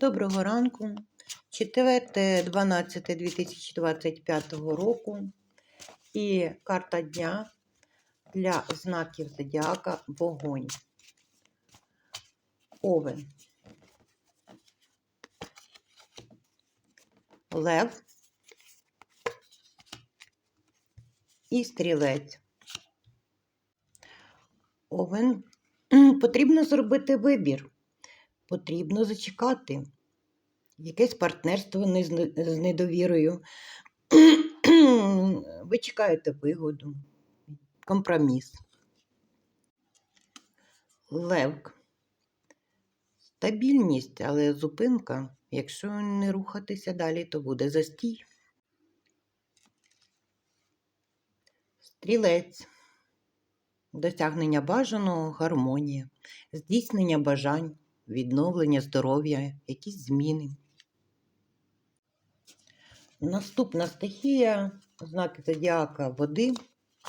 Доброго ранку. 4.12.2025 року. І карта дня для знаків зодіака вогонь. Овен. Лев. І стрілець. Овен. Потрібно зробити вибір. Потрібно зачекати. Якесь партнерство не з з недовірою. Ви чекаєте вигоду, компроміс. Левк. Стабільність, але зупинка. Якщо не рухатися далі, то буде застій. Стрілець. Досягнення бажаного гармонія, здійснення бажань, відновлення здоров'я, якісь зміни. Наступна стихія знаки зодіака води,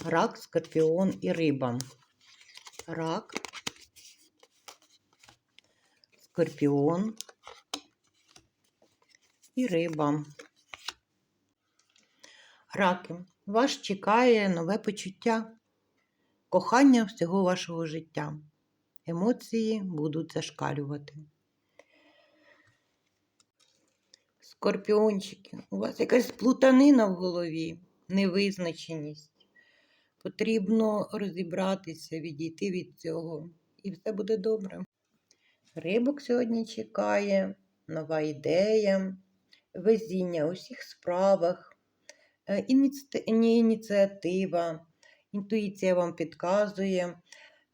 рак, скорпіон і риба. Рак, скорпіон і риба. Раки, вас чекає нове почуття, кохання всього вашого життя. Емоції будуть зашкалювати. Скорпіончики, у вас якась плутанина в голові, невизначеність. Потрібно розібратися, відійти від цього, і все буде добре. Рибок сьогодні чекає, нова ідея, везіння у всіх справах, е, ініці- ініціатива, інтуїція вам підказує,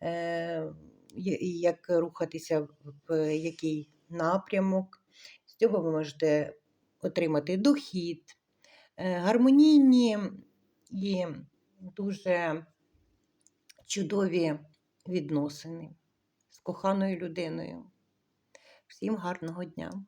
е, як рухатися в який напрямок. З цього ви можете отримати дохід, е, гармонійні і дуже чудові відносини з коханою людиною. Всім гарного дня!